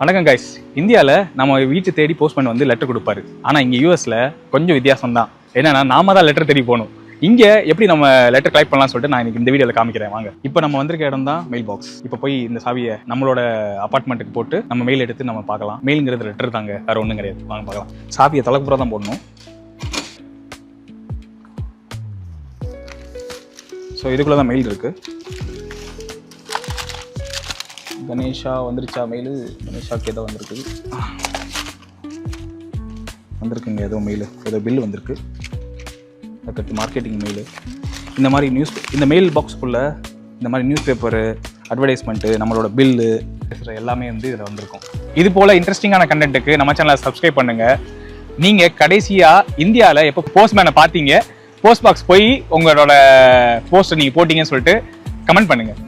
வணக்கம் கைஸ் இந்தியாவில் நம்ம வீட்டு தேடி போஸ்ட்மேன் வந்து லெட்டர் கொடுப்பாரு. ஆனால் இங்கே யூஎஸ்ல கொஞ்சம் வித்தியாசம் தான் என்னன்னா நாம தான் லெட்டர் தேடி போகணும். இங்கே எப்படி நம்ம லெட்டர் கலெக்ட் பண்ணலாம்னு சொல்லிட்டு நான் இன்னைக்கு இந்த வீடியோவில் காமிக்கிறேன். வாங்க. இப்போ நம்ம வந்திருக்க இடம் தான் மெயில் பாக்ஸ் இப்போ போய் இந்த சாவியை நம்மளோட அப்பார்ட்மெண்ட்டுக்கு போட்டு நம்ம மெயில் எடுத்து நம்ம பார்க்கலாம். மெயிலுங்கிறது லெட்டர் தாங்க. வேறு ஒன்றும் கிடையாது. வாங்க பார்க்கலாம். சாவியை தலைப்புறம் தான் போடணும். ஸோ இதுக்குள்ளே தான் மெயில் இருக்குது கணேஷா வந்துருச்சா மெயில் கணேஷாக்கு ஏதோ வந்திருக்கு. வந்திருக்குங்க ஏதோ மெயில் ஏதோ பில் வந்திருக்கு. அதுக்கடுத்து மார்க்கெட்டிங் மெயில் இந்த மாதிரி நியூஸ் இந்த மெயில் பாக்ஸ்க்குள்ளே இந்த மாதிரி நியூஸ் பேப்பரு அட்வர்டைஸ்மெண்ட்டு நம்மளோட பில்லு எல்லாமே வந்து இதில் வந்திருக்கும். இது போல் இன்ட்ரெஸ்டிங்கான கண்டென்ட்டுக்கு நம்ம சேனலை சப்ஸ்கிரைப் பண்ணுங்கள் நீங்கள் கடைசியாக இந்தியாவில் எப்போ போஸ்ட்மேனை பார்த்தீங்க போஸ்ட் பாக்ஸ் போய் உங்களோட போஸ்ட்டை நீங்கள் போட்டிங்கன்னு சொல்லிட்டு கமெண்ட் பண்ணுங்கள்